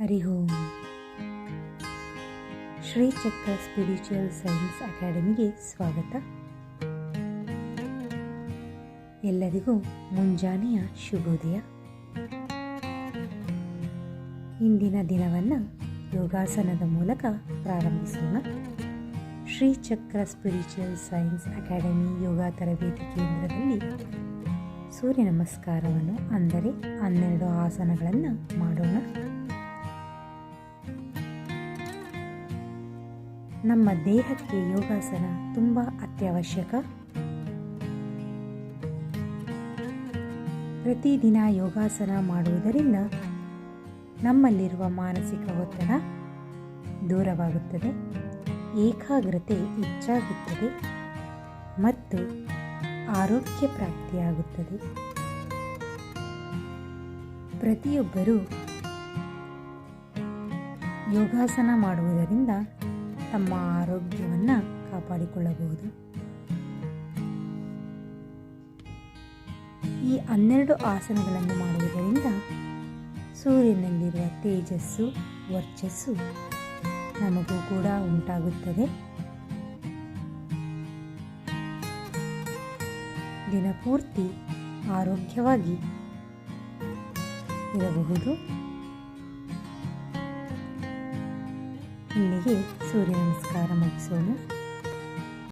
ಹರಿ ಓಂ. ಶ್ರೀಚಕ್ರ spiritual science ಅಕಾಡೆಮಿಗೆ ಸ್ವಾಗತ. ಎಲ್ಲರಿಗೂ ಮುಂಜಾನೆಯ ಶುಭೋದಯ. ಇಂದಿನ ದಿನವನ್ನು ಯೋಗಾಸನದ ಮೂಲಕ ಪ್ರಾರಂಭಿಸೋಣ. ಶ್ರೀಚಕ್ರ ಸ್ಪಿರಿಚುವಲ್ ಸೈನ್ಸ್ ಅಕಾಡೆಮಿ ಯೋಗ ತರಬೇತಿ ಕೇಂದ್ರದಲ್ಲಿ ಸೂರ್ಯ ನಮಸ್ಕಾರವನ್ನು ಅಂದರೆ ಹನ್ನೆರಡು ಆಸನಗಳನ್ನು ಮಾಡೋಣ. ನಮ್ಮ ದೇಹಕ್ಕೆ ಯೋಗಾಸನ ತುಂಬ ಅತ್ಯವಶ್ಯಕ. ಪ್ರತಿದಿನ ಯೋಗಾಸನ ಮಾಡುವುದರಿಂದ ನಮ್ಮಲ್ಲಿರುವ ಮಾನಸಿಕ ಒತ್ತಡ ದೂರವಾಗುತ್ತದೆ, ಏಕಾಗ್ರತೆ ಹೆಚ್ಚಾಗುತ್ತದೆ ಮತ್ತು ಆರೋಗ್ಯ ಪ್ರಾಪ್ತಿಯಾಗುತ್ತದೆ. ಪ್ರತಿಯೊಬ್ಬರೂ ಯೋಗಾಸನ ಮಾಡುವುದರಿಂದ ತಮ್ಮ ಆರೋಗ್ಯವನ್ನು ಕಾಪಾಡಿಕೊಳ್ಳಬಹುದು. ಈ ಹನ್ನೆರಡು ಆಸನಗಳನ್ನು ಮಾಡುವುದರಿಂದ ಸೂರ್ಯನಲ್ಲಿರುವ ತೇಜಸ್ಸು, ವರ್ಚಸ್ಸು ನಮಗೂ ಕೂಡ ಉಂಟಾಗುತ್ತದೆ. ದಿನಪೂರ್ತಿ ಆರೋಗ್ಯವಾಗಿ ಇರಬಹುದು. ಇಲ್ಲಿಗೆ ಸೂರ್ಯ ನಮಸ್ಕಾರ ಮುಗಿಸೋಣ.